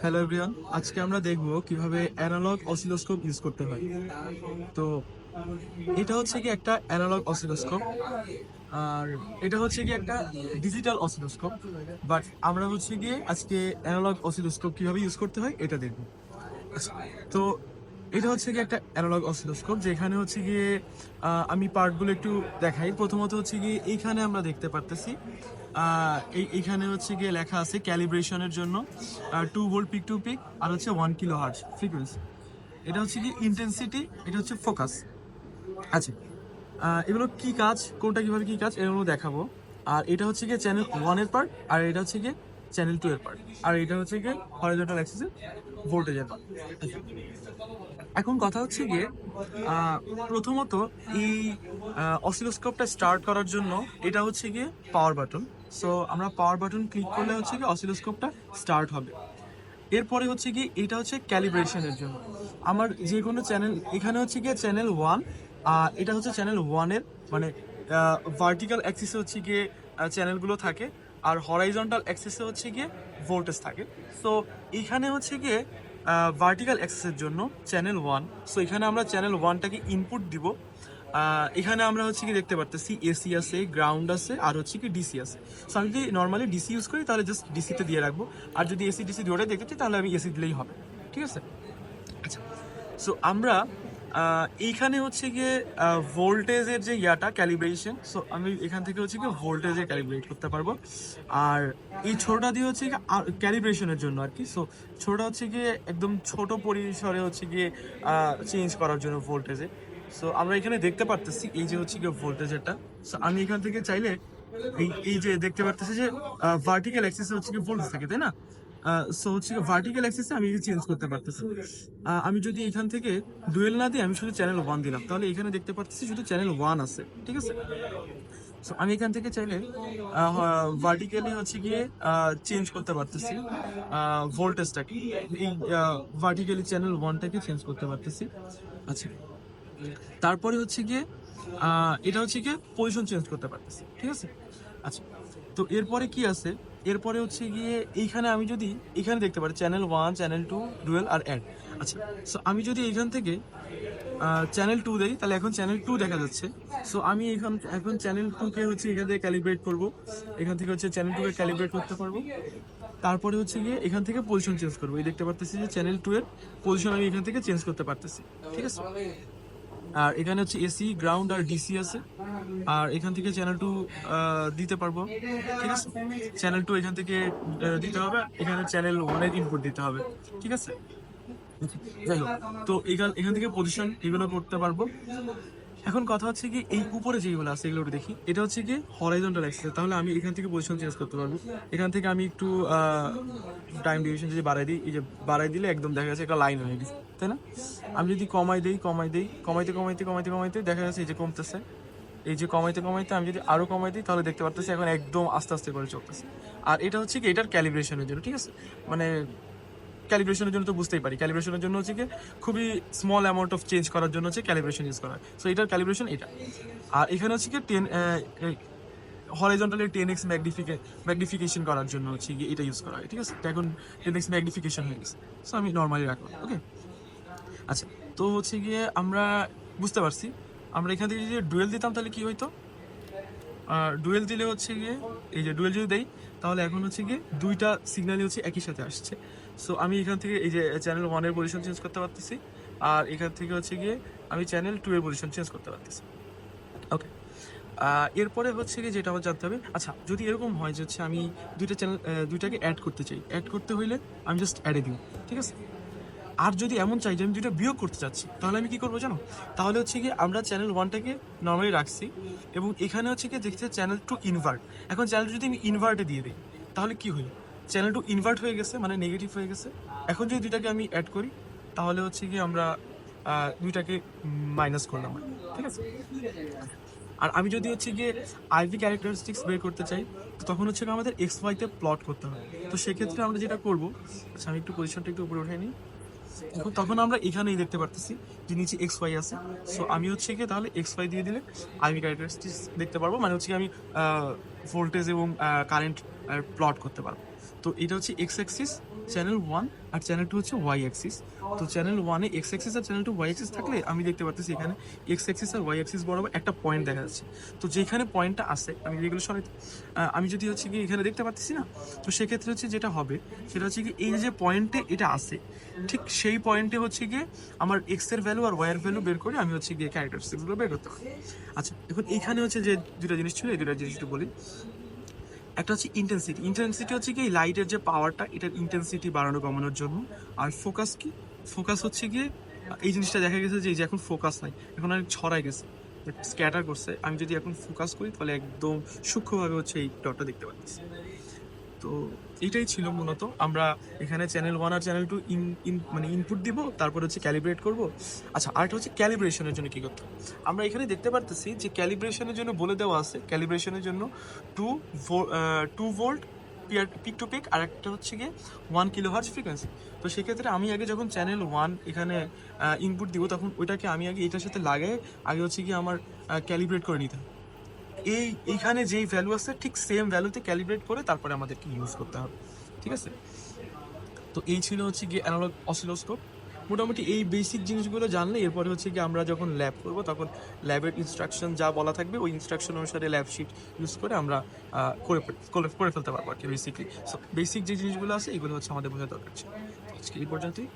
Hello everyone আজকে আমরা দেখব কীভাবে অ্যানালগ অসিলোস্কোপ ইউজ করতে হয়। তো এটা হচ্ছে কি একটা অ্যানালগ অসিলোস্কোপ আর এটা হচ্ছে কি একটা ডিজিটাল অসিলোস্কোপ বাট আমরা হচ্ছে গিয়ে আজকে অ্যানালগ অসিলোস্কোপ কীভাবে ইউজ করতে হয় এটা দেখব। তো এটা হচ্ছে কি একটা অ্যানালগ অসিলোস্কোপ যেখানে হচ্ছে গিয়ে আমি পার্টগুলো একটু দেখাই। প্রথমত হচ্ছে গিয়ে এইখানে আমরা দেখতে পারতেছি এইখানে হচ্ছে গিয়ে লেখা আছে ক্যালিব্রেশনের জন্য two volt peak to peak আর হচ্ছে ওয়ান কিলো হার্জ ফ্রিকোয়েন্সি এটা হচ্ছে কি ইন্টেন্সিটি এটা হচ্ছে ফোকাস আচ্ছা এগুলো কি কাজ? কোনটা কীভাবে কি কাজ? এগুলো দেখাবো। আর এটা হচ্ছে গিয়ে চ্যানেল ওয়ানের পার্ট আর এটা হচ্ছে গিয়ে চ্যানেল টু এর পার্ট আর এটা হচ্ছে গিয়ে হরিজন্টাল অ্যাক্সিসের ভোল্টেজের পার্ট এখন কথা হচ্ছে গিয়ে প্রথমত এই অসিলোস্কোপটা স্টার্ট করার জন্য এটা হচ্ছে গিয়ে পাওয়ার বাটন সো আমরা পাওয়ার বাটন ক্লিক করলে হচ্ছে গিয়ে অসিলোস্কোপটা স্টার্ট হবে। এরপরে হচ্ছে কি এটা হচ্ছে ক্যালিব্রেশনের জন্য। আমার যে কোনো চ্যানেল এখানে হচ্ছে গিয়ে চ্যানেল ওয়ান আর এটা হচ্ছে চ্যানেল ওয়ানের মানে ভার্টিক্যাল অ্যাক্সিসে হচ্ছে গিয়ে চ্যানেলগুলো থাকে। আর হরাইজন্টাল অ্যাক্সিসে হচ্ছে গিয়ে ভোল্টেজ থাকে। সো এখানে হচ্ছে গিয়ে ভার্টিক্যাল অ্যাক্সেসের জন্য চ্যানেল ওয়ান সো এখানে আমরা চ্যানেল ওয়ানটাকে ইনপুট দিব। এখানে আমরা হচ্ছে কি দেখতে পারতেছি এসি আছে গ্রাউন্ড আছে, আর হচ্ছে কি ডিসি আছে। সো আমি যদি নর্মালি ডিসি ইউজ করি, তাহলে জাস্ট ডিসিতে দিয়ে রাখব। আর যদি এসি ডিসি দুটোই দেখতে চাই, তাহলে আমি এসি দিলেই হবে। ঠিক আছে? আচ্ছা সো আমরা এইখানে হচ্ছে গিয়ে ভোল্টেজের যে ইয়াটা ক্যালিব্রেশন সো আমি এখান থেকে হচ্ছে গিয়ে ভোল্টেজে ক্যালিব্রেট করতে পারব। আর এই ছোটটা দিয়ে হচ্ছে ক্যালিব্রেশনের জন্য আর কি। সো ছোটটা হচ্ছে গিয়ে একদম ছোট পরিসরে হচ্ছে গিয়ে চেঞ্জ করার জন্য ভোল্টেজে সো আমরা এখানে দেখতে পারতেছি এই যে হচ্ছে গিয়ে ভোল্টেজেরটা সো আমি এখান থেকে চাইলে এই এই যে দেখতে পারতেছি যে ভার্টিক্যাল অ্যাক্সিসে হচ্ছে গিয়ে ভোল্টেজ থাকে, তাই না? সো হচ্ছে ভার্টিক্যাল অ্যাক্সিসে আমি চেঞ্জ করতে পারতেছি। আমি যদি এখান থেকে ডুয়েল না দিই, আমি শুধু চ্যানেল ওয়ান দিলাম। তাহলে এখানে দেখতে পাচ্ছি শুধু চ্যানেল ওয়ান আছে, ঠিক আছে? সো আমি এখান থেকে চাইলে ভার্টিক্যালি হচ্ছে গিয়ে চেঞ্জ করতে পারতেছি। ভোল্টেজটাকে এই ভার্টিক্যালি চ্যানেল ওয়ানটাকে চেঞ্জ করতে পারতেছি। আচ্ছা। তারপরে হচ্ছে গিয়ে এটা হচ্ছে গিয়ে পজিশন চেঞ্জ করতে পারতেছি, ঠিক আছে? আচ্ছা। তো এরপরে কি আছে? এরপরে হচ্ছে গিয়ে এইখানে আমি যদি, এখানে দেখতে পারি channel one channel two dual আর অ্যাড আচ্ছা সো আমি যদি এইখান থেকে চ্যানেল টু দেই, তাহলে এখন চ্যানেল টু দেখা যাচ্ছে। সো আমি এখন এখন চ্যানেল টুকে হচ্ছে এখান থেকে ক্যালিব্রেট করব। এখান থেকে হচ্ছে চ্যানেল টুকে ক্যালিব্রেট করতে পারব। তারপরে হচ্ছে গিয়ে এখান থেকে পজিশন চেঞ্জ করব। এই দেখতে পারতেছি যে চ্যানেল টু এর পজিশন আমি এখান থেকে চেঞ্জ করতে পারতেছি। ঠিক আছে? আর এখানে হচ্ছে এসি গ্রাউন্ড আর ডিসি আছে। আর এখান থেকে চ্যানেল টু দিতে পারব। ঠিক আছে? চ্যানেল টু এখান থেকে দিতে হবে। এখানে চ্যানেল ওয়ানের ইনপুট দিতে হবে। ঠিক আছে? যাই হোক। তো এখান এখান থেকে পজিশন এগুলো করতে পারব। এখন কথা হচ্ছে কি, এই উপরে যেগুলো আছে, এগুলো দেখি। এটা হচ্ছে কি হরাইজন্টাল অ্যাক্সেস তাহলে আমি এখান থেকে পজিশন চেঞ্জ করতে পারব। এখান থেকে আমি একটু টাইম ডিউরেশন যদি বাড়াই দিই, এই যে বাড়াই দিলে একদম দেখা যাচ্ছে একটা লাইন হয়ে গেছে। তাই না? আমি যদি কমাই দিই কমাই দিই, কমাইতে কমাইতে কমাইতে কমাইতে দেখা যাচ্ছে এই যে কমতেছে। এই যে কমাইতে কমাইতে আমি যদি আরও কমাই দিই, তাহলে দেখতে পারতেছি এখন একদম আস্তে আস্তে করে চলতেছে। আর এটা হচ্ছে কি, এটার ক্যালিব্রেশনের জন্য, ঠিক আছে? মানে ক্যালিব্রেশনের জন্য তো বুঝতেই পারি। ক্যালিব্রেশনের জন্য হচ্ছে কি, খুবই স্মল অ্যামাউন্ট অফ চেঞ্জ করার জন্য হচ্ছে ক্যালিব্রেশন ইউজ করা হয়। সো এটার ক্যালিব্রেশন এটা। আর এখানে হচ্ছে কি টেন হরাইজন্টালি টেন এক্স ম্যাগনিফিকে ম্যাগনিফিকেশন করার জন্য হচ্ছে কি, এটা ইউজ করা হয়, ঠিক আছে? এখন টেন এক্স ম্যাগনিফিকেশন হয়ে গেছে। সো আমি নর্মালি রাখলাম ওকে আচ্ছা তো হচ্ছে গিয়ে আমরা বুঝতে পারছি আমরা এখান থেকে যদি ডুয়েল দিতাম তাহলে কি হইতো? ডুয়েল দিলে হচ্ছে গিয়ে, এই যে ডুয়েল যদি দেই, তাহলে এখন হচ্ছে গিয়ে দুইটা সিগন্যালই হচ্ছে একই সাথে আসছে। সো আমি এখান থেকে এই যে চ্যানেল ওয়ানের পজিশন চেঞ্জ করতে পারতেছি, আর এখান থেকে হচ্ছে গিয়ে আমি চ্যানেল টু এর পজিশন চেঞ্জ করতে পারতেছি। ওকে এরপরে হচ্ছে গিয়ে যেটা আমার জানতে হবে আচ্ছা যদি এরকম হয় যে হচ্ছে আমি দুইটা চ্যানেল দুইটাকে অ্যাড করতে চাই অ্যাড করতে হইলে আমি জাস্ট অ্যাডে দিই ঠিক আছে? আর যদি এমন চাই যে আমি দুইটা বিয়োগ করতে চাচ্ছি, তাহলে আমি কি করব জানো? তাহলে হচ্ছে কি আমরা চ্যানেল ওয়ানটাকে নর্মালি রাখছি এবং এখানে হচ্ছে কি দেখতে চ্যানেল টু ইনভার্ট এখন চ্যানেল যদি আমি ইনভার্টে দিয়ে দিই, তাহলে কি হলো? চ্যানেল টু ইনভার্ট হয়ে গেছে মানে নেগেটিভ হয়ে গেছে। এখন যদি দুইটাকে আমি অ্যাড করি, তাহলে হচ্ছে কি আমরা দুইটাকে মাইনাস করলাম। ঠিক আছে? আর আমি যদি হচ্ছে গিয়ে আইভি ক্যারেক্টারিস্টিক্স বের করতে চাই, তো তখন হচ্ছে আমাদের এক্স ওয়াইতে প্লট করতে হবে। তো সেক্ষেত্রে আমরা যেটা করব আচ্ছা আমি একটু পজিশনটা একটু উপরে উঠে নিই। এখন তখন আমরা এখানেই দেখতে পারতেছি যে নিচে এক্স ওয়াই আছে। সো আমি হচ্ছে গিয়ে তাহলে এক্স ওয়াই দিয়ে দিলে আমি ক্যারেক্টারিস্টিক্স দেখতে পারব। মানে হচ্ছে কি আমি ভোল্টেজ এবং কারেন্ট প্লট করতে পারব। তো এটা হচ্ছে এক্স অ্যাক্সিস চ্যানেল ওয়ান আর চ্যানেল টু হচ্ছে ওয়াই অ্যাক্সিস তো চ্যানেল ওয়ানে এক্স অ্যাক্সিস আর চ্যানেল টু ওয়াই অ্যাক্সিস থাকলে আমি দেখতে পারতেছি এখানে এক্স অ্যাক্সিস আর ওয়াই অ্যাক্সিস বরাবর একটা পয়েন্ট দেখা যাচ্ছে। তো যেখানে পয়েন্টটা আসে আমি যেগুলো সরাই আমি যদি হচ্ছে কি এখানে দেখতে পাচ্ছি না, তো সেক্ষেত্রে হচ্ছে যেটা হবে, সেটা হচ্ছে কি এই যে পয়েন্টে এটা আসে ঠিক সেই পয়েন্টে হচ্ছে গিয়ে আমার এক্সের ভ্যালু আর ওয়াই এর ভ্যালু বের করে আমি হচ্ছে গিয়ে ক্যারেক্টারিস্টিক্সগুলো বের করতে পারি আচ্ছা এখন এখানে হচ্ছে যে দুটা জিনিস ছিল, এই দুটো জিনিস একটু বলি। একটা হচ্ছে ইন্টেন্সিটি ইন্টেন্সিটি হচ্ছে কি লাইটের যে পাওয়ারটা এটার ইন্টেন্সিটি বাড়ানো, কমানোর জন্য। আর ফোকাস কি? ফোকাস হচ্ছে গিয়ে, এই জিনিসটা দেখা গেছে যে, এই যে এখন ফোকাস নাই, এখন অনেক ছড়াই গেছে স্ক্যাটার করছে। আমি যদি এখন ফোকাস করি, তাহলে একদম সূক্ষ্মভাবে হচ্ছে এই ডটটা দেখতে পাচ্ছি। তো এটাই ছিল মূলত। আমরা এখানে চ্যানেল ওয়ান আর চ্যানেল টু ইন ইন মানে ইনপুট দিব, তারপর হচ্ছে ক্যালিব্রেট করব। আচ্ছা আরেকটা হচ্ছে ক্যালিব্রেশনের জন্য কী করতে আমরা এখানে দেখতে পারতেছি যে ক্যালিব্রেশনের জন্য বলে দেওয়া আছে ক্যালিব্রেশনের জন্য two two volt peer peak to peak আর একটা হচ্ছে গিয়ে ওয়ান কিলো হার্জ ফ্রিকোয়েন্সি তো সেক্ষেত্রে আমি আগে যখন চ্যানেল ওয়ান এখানে ইনপুট দিব, তখন ওইটাকে আমি আগে এটার সাথে লাগাই আগে হচ্ছে গিয়ে আমার ক্যালিব্রেট করে নিতে এই, এইখানে যেই ভ্যালু আছে, ঠিক সেম ভ্যালুতে ক্যালিব্রেট করে তারপরে আমাদেরকে ইউজ করতে হবে। ঠিক আছে? তো এই ছিল হচ্ছে গিয়ে অ্যানালগ অসিলোস্কোপ মোটামুটি এই বেসিক জিনিসগুলো জানলে এরপরে হচ্ছে কি আমরা যখন ল্যাব করব, তখন ল্যাবের ইনস্ট্রাকশন যা বলা থাকবে, ওই ইনস্ট্রাকশন অনুসারে ল্যাব শিট ইউজ করে আমরা করে করে- ফেলতে পারব আর কি বেসিকলি বেসিক যে জিনিসগুলো আছে, এগুলো হচ্ছে আমাদের বোঝা দরকার আজকে এই পর্যন্তই।